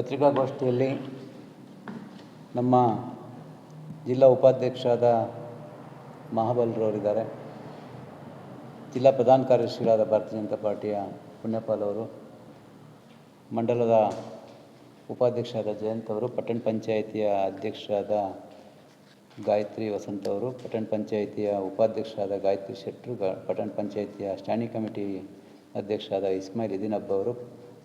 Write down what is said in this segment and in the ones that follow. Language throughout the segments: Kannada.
ಪತ್ರಿಕಾಗೋಷ್ಠಿಯಲ್ಲಿ ನಮ್ಮ ಜಿಲ್ಲಾ ಉಪಾಧ್ಯಕ್ಷರಾದ ಮಹಾಬಲ್ರವರಿದ್ದಾರೆ. ಜಿಲ್ಲಾ ಪ್ರಧಾನ ಕಾರ್ಯದರ್ಶಿಗಳಾದ ಭಾರತೀಯ ಜನತಾ ಪಾರ್ಟಿಯ ಪುಣ್ಯಪಾಲ್ ಅವರು, ಮಂಡಲದ ಉಪಾಧ್ಯಕ್ಷರಾದ ಜಯಂತ್ ಅವರು, ಪಟ್ಟಣ ಪಂಚಾಯಿತಿಯ ಅಧ್ಯಕ್ಷರಾದ ಗಾಯತ್ರಿ ವಸಂತ್ ಅವರು, ಪಟ್ಟಣ ಪಂಚಾಯಿತಿಯ ಉಪಾಧ್ಯಕ್ಷರಾದ ಗಾಯತ್ರಿ ಶೆಟ್ಟರು ಪಟ್ಟಣ ಪಂಚಾಯಿತಿಯ ಸ್ಟ್ಯಾಂಡಿಂಗ್ ಕಮಿಟಿ ಅಧ್ಯಕ್ಷರಾದ ಇಸ್ಮಾಯಿಲ್ ಇದೀನಬ್ಬ ಅವರು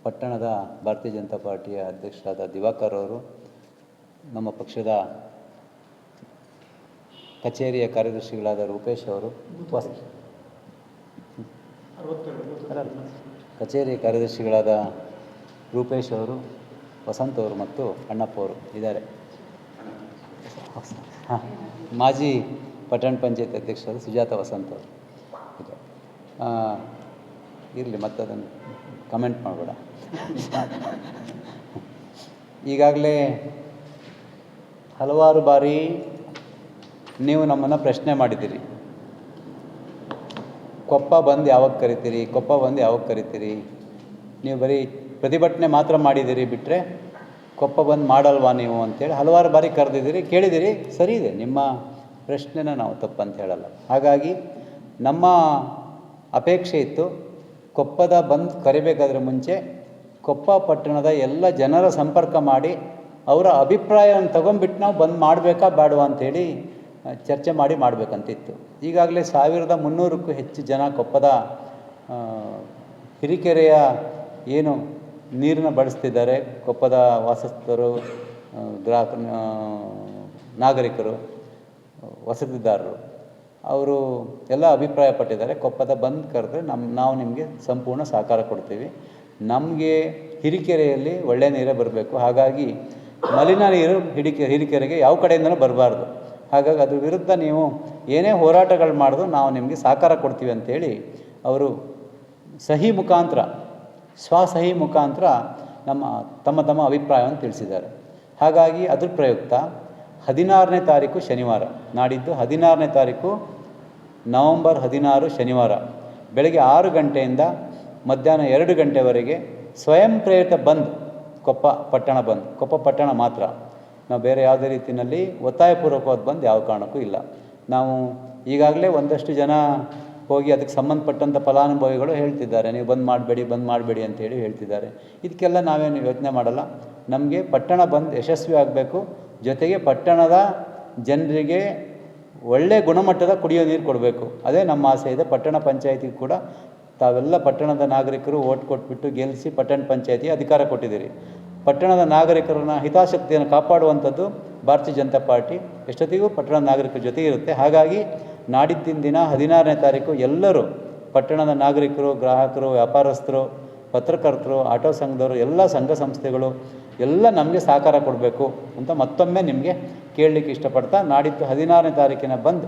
ಪಟ್ಟಣದ ಭಾರತೀಯ ಜನತಾ ಪಾರ್ಟಿಯ ಅಧ್ಯಕ್ಷರಾದ ದಿವಾಕರ್ ಅವರು ನಮ್ಮ ಪಕ್ಷದ ಕಚೇರಿಯ ಕಾರ್ಯದರ್ಶಿಗಳಾದ ರೂಪೇಶ್ ಅವರು ವಸ್ ಅಲ್ಲ, ಕಚೇರಿ ಕಾರ್ಯದರ್ಶಿಗಳಾದ ರೂಪೇಶ್ ಅವರು ವಸಂತ್ ಅವರು ಮತ್ತು ಅಣ್ಣಪ್ಪ ಅವರು ಇದ್ದಾರೆ. ಹಾಂ ಮಾಜಿ ಪಟ್ಟಣ ಪಂಚಾಯತ್ ಅಧ್ಯಕ್ಷರು ಸುಜಾತ ವಸಂತ್ ಅವರು ಇರಲಿ ಮತ್ತದನ್ನು ಕಮೆಂಟ್ ಮಾಡಬೇಡ. ಈಗಾಗಲೇ ಹಲವಾರು ಬಾರಿ ನೀವು ನಮ್ಮನ್ನು ಪ್ರಶ್ನೆ ಮಾಡಿದ್ದೀರಿ. ಕೊಪ್ಪ ಬಂದು ಯಾವಾಗ ಕರಿತೀರಿ? ಕೊಪ್ಪ ಬಂದು ಯಾವಾಗ ಕರಿತೀರಿ? ನೀವು ಬರೀ ಪ್ರತಿಭಟನೆ ಮಾತ್ರ ಮಾಡಿದ್ದೀರಿ ಬಿಟ್ಟರೆ ಕೊಪ್ಪ ಬಂದು ಮಾಡಲ್ವಾ ನೀವು ಅಂತೇಳಿ ಹಲವಾರು ಬಾರಿ ಕರೆದಿದ್ದೀರಿ, ಕೇಳಿದ್ದೀರಿ, ಸರಿ ಇದೆ, ನಿಮ್ಮ ಪ್ರಶ್ನೆನ ನಾವು ತಪ್ಪಂತ ಹೇಳಲ್ಲ. ಹಾಗಾಗಿ ನಮ್ಮ ಅಪೇಕ್ಷೆ ಇತ್ತು ಕೊಪ್ಪದ ಬಂದು ಕರಿಬೇಕಾದ್ರೆ ಮುಂಚೆ ಕೊಪ್ಪ ಪಟ್ಟಣದ ಎಲ್ಲ ಜನರ ಸಂಪರ್ಕ ಮಾಡಿ ಅವರ ಅಭಿಪ್ರಾಯವನ್ನು ತಗೊಂಬಿಟ್ಟು ನಾವು ಬಂದ್ ಮಾಡಬೇಕಾ ಬೇಡವಾ ಅಂಥೇಳಿ ಚರ್ಚೆ ಮಾಡಿ ಮಾಡಬೇಕಂತಿತ್ತು. ಈಗಾಗಲೇ ಸಾವಿರದ ಮುನ್ನೂರಕ್ಕೂ ಹೆಚ್ಚು ಜನ ಕೊಪ್ಪದ ಹಿರಿಕೆರೆಯ ಏನು ನೀರನ್ನು ಬಳಸ್ತಿದ್ದಾರೆ ಕೊಪ್ಪದ ವಾಸಸ್ಥರು ಗ್ರಾಹಕ ನಾಗರಿಕರು, ವಸತಿದಾರರು. ಅವರು ಎಲ್ಲ ಅಭಿಪ್ರಾಯಪಟ್ಟಿದ್ದಾರೆ. ಕೊಪ್ಪದ ಬಂದ್ ಕರೆದ್ರೆ ನಮ್ಮ ನಾವು ನಿಮಗೆ ಸಂಪೂರ್ಣ ಸಹಕಾರ ಕೊಡ್ತೀವಿ. ನಮಗೆ ಹಿರಿಕೆರೆಯಲ್ಲಿ ಒಳ್ಳೆಯ ನೀರೇ ಬರಬೇಕು. ಹಾಗಾಗಿ ಮಲಿನ ನೀರು ಹಿಡಿಕೆ, ಹಿರಿಕೆರೆಗೆ ಯಾವ ಕಡೆಯಿಂದಲೂ ಬರಬಾರ್ದು. ಹಾಗಾಗಿ ಅದ್ರ ವಿರುದ್ಧ ನೀವು ಏನೇ ಹೋರಾಟಗಳು ಮಾಡಿದ್ರು ನಾವು ನಿಮಗೆ ಸಹಕಾರ ಕೊಡ್ತೀವಿ ಅಂಥೇಳಿ ಅವರು ಸಹಿ ಮುಖಾಂತರ, ಸ್ವಸಹಿ ಮುಖಾಂತರ ನಮ್ಮ, ತಮ್ಮ ತಮ್ಮ ಅಭಿಪ್ರಾಯವನ್ನು ತಿಳಿಸಿದ್ದಾರೆ. ಹಾಗಾಗಿ ಅದ್ರ ಪ್ರಯುಕ್ತ ಹದಿನಾರನೇ ತಾರೀಕು ಶನಿವಾರ, ನಾಡಿದ್ದು ಹದಿನಾರನೇ ತಾರೀಕು ನವಂಬರ್ ಹದಿನಾರು ಶನಿವಾರ, ಬೆಳಗ್ಗೆ ಆರು ಗಂಟೆಯಿಂದ ಮಧ್ಯಾಹ್ನ ಎರಡು ಗಂಟೆವರೆಗೆ ಸ್ವಯಂ ಪ್ರೇರಿತ ಬಂದ್, ಕೊಪ್ಪ ಪಟ್ಟಣ ಬಂದ್, ಕೊಪ್ಪ ಪಟ್ಟಣ ಮಾತ್ರ. ನಾವು ಬೇರೆ ಯಾವುದೇ ರೀತಿಯಲ್ಲಿ ಒತ್ತಾಯಪೂರ್ವಕವಾದ ಬಂದ್ ಯಾವ ಕಾರಣಕ್ಕೂ ಇಲ್ಲ. ನಾವು ಈಗಾಗಲೇ ಒಂದಷ್ಟು ಜನ ಹೋಗಿ ಅದಕ್ಕೆ ಸಂಬಂಧಪಟ್ಟಂಥ ಫಲಾನುಭವಿಗಳು ಹೇಳ್ತಿದ್ದಾರೆ. ನೀವು ಬಂದ್ ಮಾಡಬೇಡಿ ಬಂದ್ ಮಾಡಬೇಡಿ ಅಂತೇಳಿ ಹೇಳ್ತಿದ್ದಾರೆ. ಇದಕ್ಕೆಲ್ಲ ನಾವೇನು ಯೋಚನೆ ಮಾಡಲ್ಲ. ನಮಗೆ ಪಟ್ಟಣ ಬಂದ್ ಯಶಸ್ವಿ ಆಗಬೇಕು. ಜೊತೆಗೆ ಪಟ್ಟಣದ ಜನರಿಗೆ ಒಳ್ಳೆಯ ಗುಣಮಟ್ಟದ ಕುಡಿಯೋ ನೀರು ಕೊಡಬೇಕು. ಅದೇ ನಮ್ಮ ಆಸೆ ಇದೆ. ಪಟ್ಟಣ ಪಂಚಾಯತಿಗೆ ಕೂಡ ತಾವೆಲ್ಲ ಪಟ್ಟಣದ ನಾಗರಿಕರು ಓಟ್ ಕೊಟ್ಬಿಟ್ಟು ಗೆಲ್ಲಿಸಿ ಪಟ್ಟಣ ಪಂಚಾಯತಿ ಅಧಿಕಾರ ಕೊಟ್ಟಿದ್ದೀರಿ. ಪಟ್ಟಣದ ನಾಗರಿಕರನ್ನ ಹಿತಾಸಕ್ತಿಯನ್ನು ಕಾಪಾಡುವಂಥದ್ದು ಭಾರತೀಯ ಜನತಾ ಪಾರ್ಟಿ. ಎಷ್ಟೊತ್ತಿಗೂ ಪಟ್ಟಣದ ನಾಗರಿಕರ ಜೊತೆ ಇರುತ್ತೆ. ಹಾಗಾಗಿ ನಾಡಿದ್ದಿನ ದಿನ ಹದಿನಾರನೇ ತಾರೀಕು ಎಲ್ಲರೂ ಪಟ್ಟಣದ ನಾಗರಿಕರು, ಗ್ರಾಹಕರು, ವ್ಯಾಪಾರಸ್ಥರು, ಪತ್ರಕರ್ತರು, ಆಟೋ ಸಂಘದವರು, ಎಲ್ಲ ಸಂಘ ಸಂಸ್ಥೆಗಳು ಎಲ್ಲ ನಮಗೆ ಸಹಕಾರ ಕೊಡಬೇಕು ಅಂತ ಮತ್ತೊಮ್ಮೆ ನಿಮಗೆ ಕೇಳಲಿಕ್ಕೆ ಇಷ್ಟಪಡ್ತಾ ನಾಡಿದ್ದು ಹದಿನಾರನೇ ತಾರೀಕಿನ ಬಂದು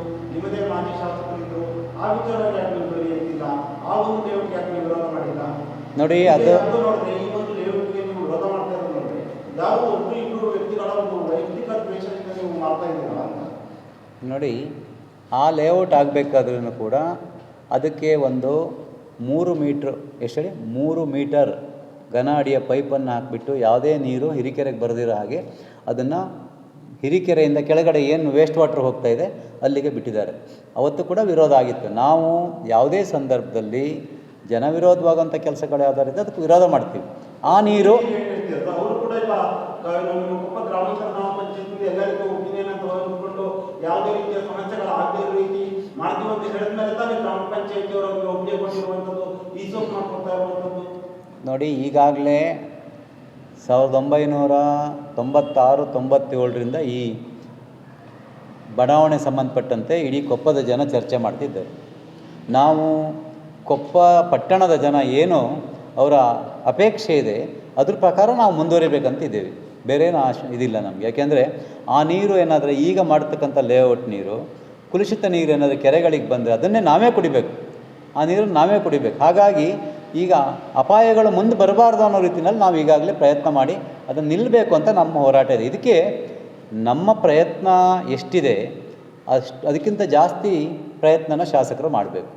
ನಿಮ್ಮದೇ ಮಾಜಿ ಶಾಸಕರಿದ್ದು ಆ ವಿಚಾರವಾಗಿ ಯಾಕೆ ನೀವು ಧ್ವನಿ ಎತ್ತಿಲ್ಲ ಆ ಒಂದು ಲೇಔಟ್ಗೆ ಯಾಕೆ ನೀವು ವಿರೋಧ ಮಾಡಿಲ್ಲ? ನೋಡಿ ಅದು ನೋಡಿದ್ರೆ ಈ ಒಂದು ಲೇಔಟ್ಗೆ ನೀವು ವಿರೋಧ ಮಾಡ್ತಾ ಇರೋದು ನೋಡಿದ್ರೆ ಯಾರು ಒಬ್ರು ಇಬ್ಬರು ವ್ಯಕ್ತಿಗಳ ಒಂದು ವೈಯಕ್ತಿಕ ದ್ವೇಷದಿಂದ ನೀವು ಮಾಡ್ತಾ ಇದ್ದೀರಾ? ನೋಡಿ ಆ ಲೇಔಟ್ ಆಗಬೇಕಾದ್ರೂ ಕೂಡ ಅದಕ್ಕೆ ಒಂದು ಮೂರು ಮೀಟ್ರ್ ಎಷ್ಟು ಹೇಳಿ? ಮೂರು ಮೀಟರ್ ಘನ ಅಡಿಯ ಪೈಪನ್ನು ಹಾಕಿಬಿಟ್ಟು ಯಾವುದೇ ನೀರು ಹಿರಿಕೆರೆಗೆ ಬರೆದಿರೋ ಹಾಗೆ ಅದನ್ನು ಹಿರಿಕೆರೆಯಿಂದ ಕೆಳಗಡೆ ಏನು ವೇಸ್ಟ್ ವಾಟ್ರ್ ಹೋಗ್ತಾ ಇದೆ ಅಲ್ಲಿಗೆ ಬಿಟ್ಟಿದ್ದಾರೆ. ಅವತ್ತು ಕೂಡ ವಿರೋಧ ಆಗಿತ್ತು. ನಾವು ಯಾವುದೇ ಸಂದರ್ಭದಲ್ಲಿ ಜನವಿರೋಧವಾದಂಥ ಕೆಲಸಗಳು ಯಾವ್ದಾರಿದೆ ಅದಕ್ಕೆ ವಿರೋಧ ಮಾಡ್ತೀವಿ. ಆ ನೀರು ಯಾವುದೇ ರೀತಿಯ ರೀತಿ ಮಾಡ್ತೀವಿ ಅಂತ ತಾನೇ ಗ್ರಾಮ ಒಪ್ಪಿಗೆ ಕೊಟ್ಟಿರುವಂಥದ್ದು ಈ ಸೋಪ್ ಮಾಡ್ಕೊಡ್ತಾ ಇರುವಂಥದ್ದು. ನೋಡಿ ಈಗಾಗಲೇ ಸಾವಿರದ ಒಂಬೈನೂರ ತೊಂಬತ್ತಾರು ತೊಂಬತ್ತೇಳರಿಂದ ಈ ಬಡಾವಣೆ ಸಂಬಂಧಪಟ್ಟಂತೆ ಇಡೀ ಕೊಪ್ಪದ ಜನ ಚರ್ಚೆ ಮಾಡ್ತಿದ್ದಾರೆ. ನಾವು ಕೊಪ್ಪ ಪಟ್ಟಣದ ಜನ ಏನು ಅವರ ಅಪೇಕ್ಷೆ ಇದೆ, ಅದ್ರ ಪ್ರಕಾರ ನಾವು ಮುಂದುವರಿಬೇಕಂತ ಇದ್ದೀವಿ ಬೇರೆ ಏನು ಆಶ, ಇದಿಲ್ಲ ನಮಗೆ. ಯಾಕೆಂದರೆ ಆ ನೀರು ಏನಾದರೆ ಈಗ ಮಾಡ್ತಕ್ಕಂಥ ಲೇಔಟ್ ನೀರು, ಕುಲುಷಿತ ನೀರು ಏನಾದರೂ ಕೆರೆಗಳಿಗೆ ಬಂದರೆ ಅದನ್ನೇ ನಾವೇ ಕುಡಿಬೇಕು. ಆ ನೀರನ್ನು ನಾವೇ ಕುಡಿಬೇಕು. ಹಾಗಾಗಿ ಈಗ ಅಪಾಯಗಳು ಮುಂದೆ ಬರಬಾರ್ದು ಅನ್ನೋ ರೀತಿಯಲ್ಲಿ ನಾವು ಈಗಾಗಲೇ ಪ್ರಯತ್ನ ಮಾಡಿ ಅದನ್ನು ನಿಲ್ಲಬೇಕು ಅಂತ ನಮ್ಮ ಹೋರಾಟ ಇದೆ. ಇದಕ್ಕೆ ನಮ್ಮ ಪ್ರಯತ್ನ ಎಷ್ಟಿದೆ ಅಷ್ಟು ಅದಕ್ಕಿಂತ ಜಾಸ್ತಿ ಪ್ರಯತ್ನನ ಶಾಸಕರು ಮಾಡಬೇಕು.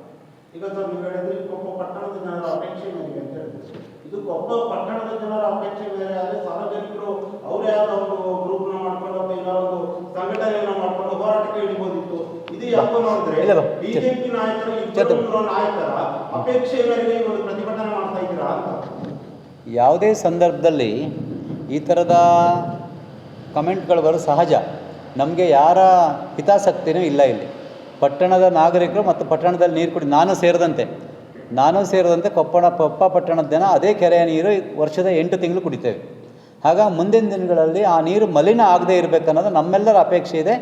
ಯಾವುದೇ ಸಂದರ್ಭದಲ್ಲಿ ಈ ಥರದ ಕಮೆಂಟ್ಗಳು ಬರೋ ಸಹಜ. ನಮಗೆ ಯಾರ ಹಿತಾಸಕ್ತಿನೂ ಇಲ್ಲ ಇಲ್ಲಿ. ಪಟ್ಟಣದ ನಾಗರಿಕರು ಮತ್ತು ಪಟ್ಟಣದಲ್ಲಿ ನೀರು ಕುಡಿ ನಾನು ಸೇರಿದಂತೆ. ನಾನು ಸೇರಿದಂತೆ ಕೊಪ್ಪಣ ಕೊಪ್ಪ ಪಟ್ಟಣದ ಜನ ಅದೇ ಕೆರೆಯ ನೀರು ವರ್ಷದ ಎಂಟು ತಿಂಗಳು ಕುಡಿತೇವೆ. ಆಗ ಮುಂದಿನ ದಿನಗಳಲ್ಲಿ ಆ ನೀರು ಮಲಿನ ಆಗದೇ ಇರಬೇಕನ್ನೋದು ನಮ್ಮೆಲ್ಲರ ಅಪೇಕ್ಷೆ ಇದೆ,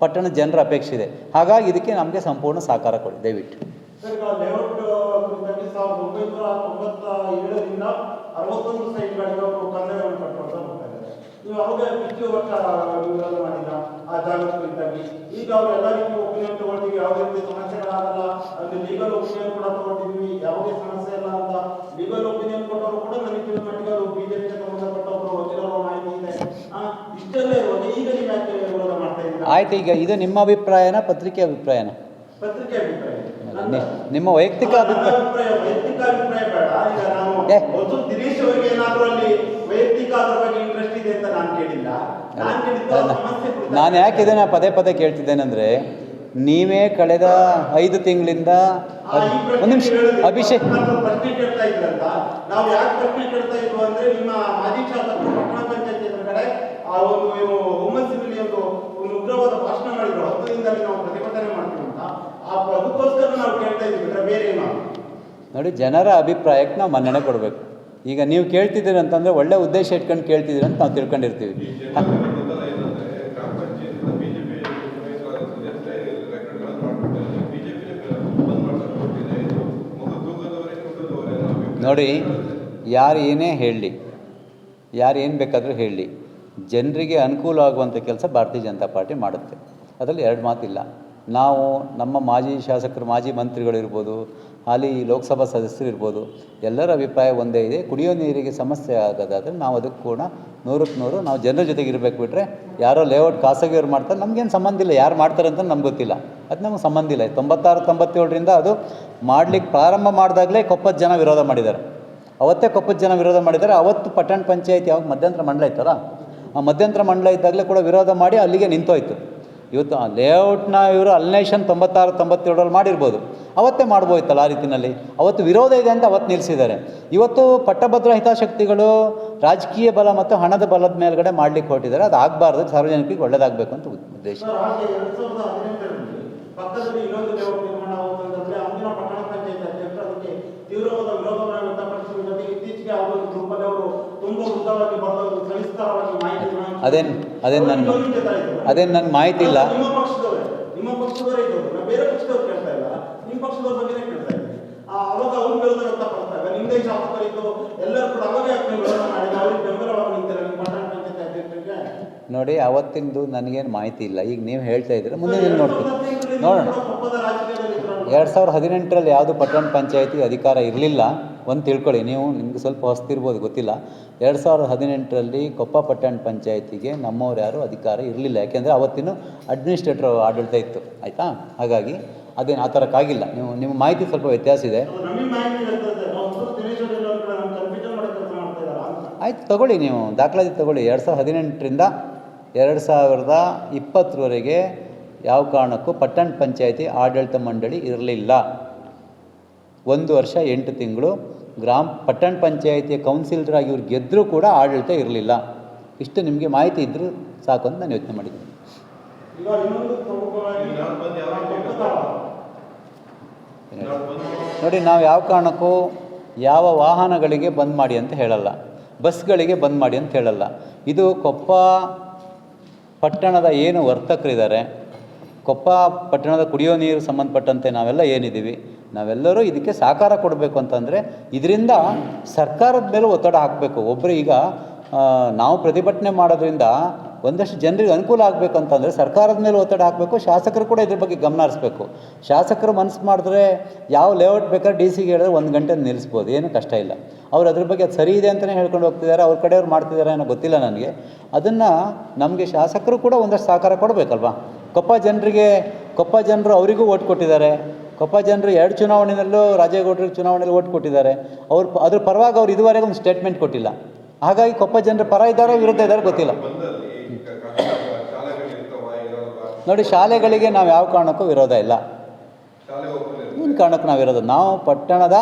ಪಟ್ಟಣದ ಜನರ ಅಪೇಕ್ಷೆ ಇದೆ. ಹಾಗಾಗಿ ಇದಕ್ಕೆ ನಮಗೆ ಸಂಪೂರ್ಣ ಸಹಕಾರ ಕೊಡಿ, ದಯವಿಟ್ಟು. ಸರ್ ಈಗ ಲೇಔಟ್ ಕುರಿತಾಗಿ ಸಾವಿರದ ಒಂಬೈನೂರ ತೊಂಬತ್ತ ಏಳರಿಂದ ಅರವತ್ತೊಂದು ಸೈಟ್ಗಳಿಗೆ ಅವರು ಕಂದಾಯವನ್ನು ಕಟ್ಕೊಳ್ತಾ ಹೋಗ್ತಾ ಇದ್ದಾರೆ ನೀವು ಅವಾಗ ಪಿಚ್ಚು ವರ್ಷ ವಿರೋಧ ಮಾಡಿಲ್ಲ. ಆ ಜಾಗದ ಕುರಿತಾಗಿ ಈಗ ಅವರು ಎಲ್ಲ ರೀತಿ ಒಪಿನಿಯನ್ ತಗೊಳ್ತೀವಿ. ಯಾವುದೇ ರೀತಿ ಸಮಸ್ಯೆಗಳಾಗಲ್ಲ. ಅಲ್ಲಿ ಲೀಗಲ್ ಒಪಿನಿಯನ್ ಕೂಡ ತಗೊಂಡಿದ್ವಿ ಯಾವುದೇ ಸಮಸ್ಯೆ ಇಲ್ಲ ಅಂತ ಲೀಗಲ್ ಒಪಿನಿಯನ್ ಕೊಟ್ಟವರು ಕೂಡ ನನಗೆ ತಿಳಿದ ಮಟ್ಟಿಗೆ ಅವರು ಬಿಜೆಪಿಗೆ ವಕೀಲರ ಮಾಹಿತಿ ಇದೆ. ಇಷ್ಟೆಲ್ಲ ಇರುವಾಗ ಈಗ ನೀವು ಯಾಕೆ ವಿರೋಧ ಮಾಡ್ತಾ ಇದ್ದೀರಾ? ಆಯ್ತು ಈಗ ಇದು ನಿಮ್ಮ ಅಭಿಪ್ರಾಯನ ಪತ್ರಿಕೆ ಅಭಿಪ್ರಾಯನ? ಪತ್ರಿಕೆ ಅಭಿಪ್ರಾಯ. ನಿಮ್ಮ ವೈಯಕ್ತಿಕ ಅಭಿಪ್ರಾಯ ವೈಯಕ್ತಿಕ ಅಭಿಪ್ರಾಯ ಬೇಡ. ಈಗ ನಾವು ಅವರಿಗೆ ಏನಾದ್ರೂ ಅಲ್ಲಿ ವೈಯಕ್ತಿಕ ಅದರ ಬಗ್ಗೆ ನಾನು ಯಾಕೆ ಇದನ್ನ ಪದೇ ಪದೇ ಕೇಳ್ತಿದ್ದೇನೆಂದರೆ ನೀವೇ ಕಳೆದ ಐದು ತಿಂಗಳಿಂದ ಒಂದು ನಿಮಿಷ ಅಭಿಷೇಕ್ ನೋಡಿ ಜನರ ಅಭಿಪ್ರಾಯಕ್ಕೆ ನಾವು ಮನ್ನಣೆ ಕೊಡಬೇಕು. ಈಗ ನೀವು ಕೇಳ್ತಿದ್ದೀರಿ ಅಂತಂದರೆ ಒಳ್ಳೆ ಉದ್ದೇಶ ಇಟ್ಕೊಂಡು ಕೇಳ್ತಿದ್ದೀರಿ ಅಂತ ನಾವು ತಿಳ್ಕೊಂಡಿರ್ತೀವಿ. ನೋಡಿ ಯಾರು ಏನೇ ಹೇಳಲಿ ಯಾರು ಏನು ಬೇಕಾದರೂ ಹೇಳಲಿ ಜನರಿಗೆ ಅನುಕೂಲ ಆಗುವಂಥ ಕೆಲಸ ಭಾರತೀಯ ಜನತಾ ಪಾರ್ಟಿ ಮಾಡುತ್ತೆ. ಅದರಲ್ಲಿ ಎರಡು ಮಾತಿಲ್ಲ. ನಾವು ನಮ್ಮ ಮಾಜಿ ಶಾಸಕರು ಮಾಜಿ ಮಂತ್ರಿಗಳಿರ್ಬೋದು ಹಾಲಿ ಲೋಕಸಭಾ ಸದಸ್ಯರು ಇರ್ಬೋದು, ಎಲ್ಲರ ಅಭಿಪ್ರಾಯ ಒಂದೇ ಇದೆ. ಕುಡಿಯೋ ನೀರಿಗೆ ಸಮಸ್ಯೆ ಆಗೋದಾದರೆ ನಾವು ಅದಕ್ಕೆ ಕೂಡ ನೂರಕ್ಕೆ ನೂರು ನಾವು ಜನರ ಜೊತೆಗೆ ಇರಬೇಕು ಬಿಟ್ಟರೆ ಯಾರೋ ಲೇಔಟ್ ಖಾಸಗಿಯವ್ರು ಮಾಡ್ತಾರೆ. ನಮಗೇನು ಸಂಬಂಧ ಇಲ್ಲ, ಯಾರು ಮಾಡ್ತಾರೆ ಅಂತ ನಮ್ಗೆ ಗೊತ್ತಿಲ್ಲ. ಅದು ನಮಗೆ ಸಂಬಂಧ ಇಲ್ಲ. ತೊಂಬತ್ತಾರು, ತೊಂಬತ್ತೇಳರಿಂದ ಅದು ಮಾಡ್ಲಿಕ್ಕೆ ಪ್ರಾರಂಭ ಮಾಡಿದಾಗಲೇ ಕೊಪ್ಪದ ಜನ ವಿರೋಧ ಮಾಡಿದ್ದಾರೆ. ಅವತ್ತೇ ಕೊಪ್ಪದ ಜನ ವಿರೋಧ ಮಾಡಿದ್ದಾರೆ. ಅವತ್ತು ಪಟ್ಟಣ ಪಂಚಾಯತ್ ಯಾವಾಗ ಮಧ್ಯಂತರ ಮಂಡಲ ಇತ್ತಲ್ಲ, ಆ ಮಧ್ಯಂತರ ಮಂಡಲ ಇದ್ದಾಗಲೇ ಕೂಡ ವಿರೋಧ ಮಾಡಿ ಅಲ್ಲಿಗೆ ನಿಂತೋಯ್ತು. ಇವತ್ತು ಲೇಔಟ್ನ ಇವರು ಅಲ್ನೇಷನ್ ತೊಂಬತ್ತಾರು, ತೊಂಬತ್ತೇಳರಲ್ಲಿ ಮಾಡಿರ್ಬೋದು. ಅವತ್ತೇ ಮಾಡ್ಬೋಯ್ತಲ್ಲ ಆ ರೀತಿಯಲ್ಲಿ ಅವತ್ತು ವಿರೋಧ ಇದೆ ಅಂತ ಅವತ್ತು ನಿಲ್ಲಿಸಿದ್ದಾರೆ ಇವತ್ತು ಪಟ್ಟಭದ್ರ ಹಿತಾಸಕ್ತಿಗಳು ರಾಜಕೀಯ ಬಲ ಮತ್ತು ಹಣದ ಬಲದ ಮೇಲ್ಗಡೆ ಮಾಡಲಿಕ್ಕೆ ಹೊರಟಿದ್ದಾರೆ. ಅದು ಆಗಬಾರ್ದು ಸಾರ್ವಜನಿಕರಿಗೆ ಒಳ್ಳೇದಾಗಬೇಕು ಅಂತ ಉದ್ದೇಶ. ಅದೇನು ಅದೇನು ನನ್ನ ಅದೇನು ನನ್ನ ಮಾಹಿತಿ ಇನ್ನೊಂದು ಎಲ್ಲರೂ ಕೂಡ ಅವಾಗ ಯಾಕೆ ನೀವು ವಿರೋಧ ಮಾಡಿದ್ರೆ ಅವ್ರಿಗೆ ಬೆಂಬಲವಾಗಿ ನಿಂತಿಲ್ಲ ನಿಮ್ಮ ಪಟ್ಟಣ ಪಂಚಾಯತ್ ಅಧ್ಯಕ್ಷರಿಗೆ. ನೋಡಿ ಅವತ್ತಿಂದು ನನಗೇನು ಮಾಹಿತಿ ಇಲ್ಲ. ಈಗ ನೀವು ಹೇಳ್ತಾ ಇದ್ರೆ ಮುಂದೆ ನೀವು ನೋಡ್ತೀನಿ ನೋಡೋಣ. ಎರಡು ಸಾವಿರದ ಹದಿನೆಂಟರಲ್ಲಿ ಯಾವುದು ಪಟ್ಟಣ ಪಂಚಾಯತಿ ಅಧಿಕಾರ ಇರಲಿಲ್ಲ ಒಂದು ತಿಳ್ಕೊಳ್ಳಿ. ನೀವು ನಿಮ್ಗೆ ಸ್ವಲ್ಪ ಹೊಸ್ತಿರ್ಬೋದು ಗೊತ್ತಿಲ್ಲ. ಎರಡು ಸಾವಿರದ ಹದಿನೆಂಟರಲ್ಲಿ ಕೊಪ್ಪ ಪಟ್ಟಣ ಪಂಚಾಯತಿಗೆ ನಮ್ಮವ್ರು ಯಾರು ಅಧಿಕಾರ ಇರಲಿಲ್ಲ. ಯಾಕೆಂದರೆ ಅವತ್ತಿನ ಅಡ್ಮಿನಿಸ್ಟ್ರೇಟರ್ ಆಡಳಿತ ಇತ್ತು. ಆಯಿತಾ? ಹಾಗಾಗಿ ಅದೇನು ಆ ಥರಕ್ಕಾಗಿಲ್ಲ ನೀವು ನಿಮ್ಮ ಮಾಹಿತಿ ಸ್ವಲ್ಪ ವ್ಯತ್ಯಾಸ ಇದೆ. ಆಯ್ತು ತಗೊಳ್ಳಿ ನೀವು. ದಾಖಲಾತಿ ತಗೊಳ್ಳಿ. ಎರಡು ಸಾವಿರದ ಹದಿನೆಂಟರಿಂದ ಎರಡು ಸಾವಿರದ ಇಪ್ಪತ್ತರವರೆಗೆ ಯಾವ ಕಾರಣಕ್ಕೂ ಪಟ್ಟಣ ಪಂಚಾಯಿತಿ ಆಡಳಿತ ಮಂಡಳಿ ಇರಲಿಲ್ಲ. ಒಂದು ವರ್ಷ ಎಂಟು ತಿಂಗಳು ಗ್ರಾಮ ಪಟ್ಟಣ ಪಂಚಾಯಿತಿಯ ಕೌನ್ಸಿಲರಾಗಿ ಇವ್ರು ಗೆದ್ದರೂ ಕೂಡ ಆಡಳಿತ ಇರಲಿಲ್ಲ. ಇಷ್ಟು ನಿಮಗೆ ಮಾಹಿತಿ ಇದ್ದರೂ ಸಾಕು ಅಂತ ನಾನು ಯೋಚನೆ ಮಾಡಿದ್ದೀನಿ. ಈಗ ಇನ್ನೊಂದು ಪ್ರಮುಖವಾಗಿ ನಾನು ಬಂದು ಯಾವಾಗ ಕೊಪ್ಪದ ನೋಡಿ ನಾವು ಯಾವ ಕಾರಣಕ್ಕೂ ಯಾವ ವಾಹನಗಳಿಗೆ ಬಂದ್ ಮಾಡಿ ಅಂತ ಹೇಳಲ್ಲ. ಬಸ್ಗಳಿಗೆ ಬಂದ್ ಮಾಡಿ ಅಂತ ಹೇಳಲ್ಲ. ಇದು ಕೊಪ್ಪ ಪಟ್ಟಣದ ಏನು ವರ್ತಕರಿದ್ದಾರೆ, ಕೊಪ್ಪ ಪಟ್ಟಣದ ಕುಡಿಯೋ ನೀರು ಸಂಬಂಧಪಟ್ಟಂತೆ ನಾವೆಲ್ಲ ಏನಿದ್ದೀವಿ, ನಾವೆಲ್ಲರೂ ಇದಕ್ಕೆ ಸಹಕಾರ ಕೊಡಬೇಕು ಅಂತಂದರೆ ಇದರಿಂದ ಸರ್ಕಾರದ ಮೇಲೆ ಒತ್ತಡ ಹಾಕಬೇಕು. ಒಬ್ಬರು ಈಗ ನಾವು ಪ್ರತಿಭಟನೆ ಮಾಡೋದ್ರಿಂದ ಒಂದಷ್ಟು ಜನರಿಗೆ ಅನುಕೂಲ ಆಗಬೇಕು ಅಂತಂದರೆ ಸರ್ಕಾರದ ಮೇಲೆ ಒತ್ತಡ ಹಾಕಬೇಕು, ಶಾಸಕರು ಕೂಡ ಇದ್ರ ಬಗ್ಗೆ ಗಮನ ಹರಿಸ್ಬೇಕು. ಶಾಸಕರು ಮನಸ್ಸು ಮಾಡಿದ್ರೆ ಯಾವ ಲೇಔಟ್ ಬೇಕಾದ್ರೆ ಡಿ ಸಿಗೆ ಹೇಳಿದ್ರೆ ಒಂದು ಗಂಟೆ ನಿಲ್ಲಿಸ್ಬೋದು, ಏನು ಕಷ್ಟ ಇಲ್ಲ. ಅವ್ರು ಅದ್ರ ಬಗ್ಗೆ ಅದು ಸರಿ ಇದೆ ಅಂತಲೇ ಹೇಳ್ಕೊಂಡು ಹೋಗ್ತಿದ್ದಾರೆ ಅವ್ರ ಕಡೆಯವ್ರು ಮಾಡ್ತಿದ್ದಾರೆ ಅನ್ನೋ ಗೊತ್ತಿಲ್ಲ ನನಗೆ. ಅದನ್ನು ನಮಗೆ ಶಾಸಕರು ಕೂಡ ಒಂದಷ್ಟು ಸಹಕಾರ ಕೊಡಬೇಕಲ್ವಾ? ಕೊಪ್ಪ ಜನರಿಗೆ ಕೊಪ್ಪ ಜನರು ಅವರಿಗೂ ಓಟ್ ಕೊಟ್ಟಿದ್ದಾರೆ. ಕೊಪ್ಪ ಜನರು ಎರಡು ಚುನಾವಣೆಯಲ್ಲೂ ರಾಜೇಗೌಡರಿಗೆ ಚುನಾವಣೆಯಲ್ಲಿ ಓಟ್ ಕೊಟ್ಟಿದ್ದಾರೆ. ಅವ್ರು ಅದ್ರ ಪರವಾಗಿ ಅವ್ರು ಇದುವರೆಗೂ ಒಂದು ಸ್ಟೇಟ್ಮೆಂಟ್ ಕೊಟ್ಟಿಲ್ಲ. ಹಾಗಾಗಿ ಕೊಪ್ಪ ಜನರು ಪರ ಇದ್ದಾರೋ ವಿರುದ್ಧ ಇದ್ದಾರೆ ಗೊತ್ತಿಲ್ಲ. ನೋಡಿ ಶಾಲೆಗಳಿಗೆ ನಾವು ಯಾವ ಕಾರಣಕ್ಕೂ ವಿರೋಧ ಇಲ್ಲ. ಏನು ಕಾರಣಕ್ಕೆ ನಾವು ಇರೋದು ನಾವು ಪಟ್ಟಣದ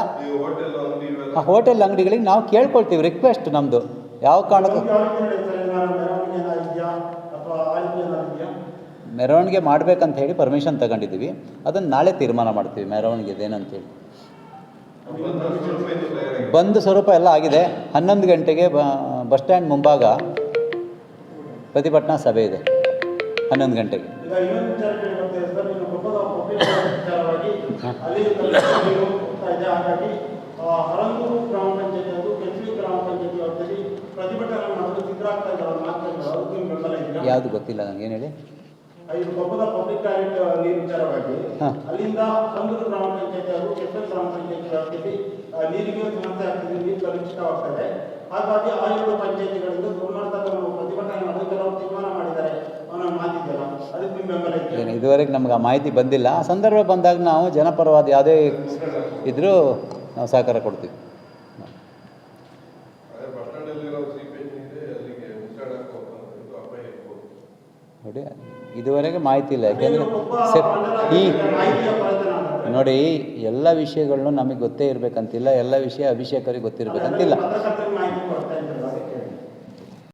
ಆ ಹೋಟೆಲ್ ಅಂಗಡಿಗಳಿಗೆ ನಾವು ಕೇಳ್ಕೊಳ್ತೀವಿ ರಿಕ್ವೆಸ್ಟ್ ನಮ್ಮದು ಯಾವ ಕಾರಣಕ್ಕೂ. ಮೆರವಣಿಗೆ ಮಾಡಬೇಕಂತ ಹೇಳಿ ಪರ್ಮಿಷನ್ ತಗೊಂಡಿದ್ದೀವಿ. ಅದನ್ನು ನಾಳೆ ತೀರ್ಮಾನ ಮಾಡ್ತೀವಿ ಮೆರವಣಿಗೆದು ಏನಂತೇಳಿ ಬಂದ ಸ್ವರೂಪ ಎಲ್ಲ ಆಗಿದೆ. ಹನ್ನೊಂದು ಗಂಟೆಗೆ ಬಸ್ ಸ್ಟ್ಯಾಂಡ್ ಮುಂಭಾಗ ಪ್ರತಿಭಟನಾ ಸಭೆ ಇದೆ. ಹನ್ನೊಂದು ಗಂಟೆಗೆ. ಹರಂಗೂರು ಗ್ರಾಮ ಪಂಚಾಯತಿ ಅದು ಕೆಂಚಿ ಗ್ರಾಮ ಪಂಚಾಯತಿ ವ್ಯಾಪ್ತಿಯಲ್ಲಿ ಪ್ರತಿಭಟನೆ ಮಾಡಲು ಸಿದ್ಧರಾಗ್ತಾ ಇದ್ದಾರೆ ಮಾಡ್ತಾ ಇದ್ದಾರೆ ಅದಕ್ಕೆ ನಿಮ್ಮ ಬೆಂಬಲ ಇದೆಯಾ? ಯಾವುದು ಗೊತ್ತಿಲ್ಲ ನನಗೆ ಏನು ಹೇಳಿ? ಇದು ಕೊಪ್ಪದ ಪಬ್ಲಿಕ್ ಟಾಯ್ಲೆಟ್ ನೀರು ವಿಚಾರವಾಗಿ. ಅಲ್ಲಿಂದ ಹರಂಗೂರು ಗ್ರಾಮ ಪಂಚಾಯತಿ ಹಾಗೂ ಕೆಂಪೆ ಗ್ರಾಮ ಪಂಚಾಯತಿ ವ್ಯಾಪ್ತಿಯಲ್ಲಿ ನೀರಿಗೆ ಸಮಸ್ಯೆ ಆಗ್ತಿದೆ ನೀರು ಕಲುಷಿತವಾಗ್ತದೆ ಹಾಗಾಗಿ ಆ ಎರಡು ಪಂಚಾಯತಿಗಳಿಂದ ದುರ್ಮಾರ್ಗದ ಪ್ರತಿಭಟನೆ ಮಾಡಲು ಕೆಲವರು ತೀರ್ಮಾನ ಮಾಡಿದ್ದಾರೆ. ಇದುವರೆಗೆ ನಮ್ಗೆ ಆ ಮಾಹಿತಿ ಬಂದಿಲ್ಲ. ಆ ಸಂದರ್ಭ ಬಂದಾಗ ನಾವು ಜನಪರವಾದ ಯಾವುದೇ ಇದ್ದರೂ ನಾವು ಸಹಕಾರ ಕೊಡ್ತೀವಿ. ನೋಡಿ ಇದುವರೆಗೆ ಮಾಹಿತಿ ಇಲ್ಲ. ಯಾಕೆಂದರೆ ಈ ನೋಡಿ ಎಲ್ಲ ವಿಷಯಗಳನ್ನು ನಮಗೆ ಗೊತ್ತೇ ಇರಬೇಕಂತಿಲ್ಲ ಎಲ್ಲ ವಿಷಯ ಅಭಿಷೇಕರಿಗೆ ಗೊತ್ತಿರಬೇಕಂತಿಲ್ಲ.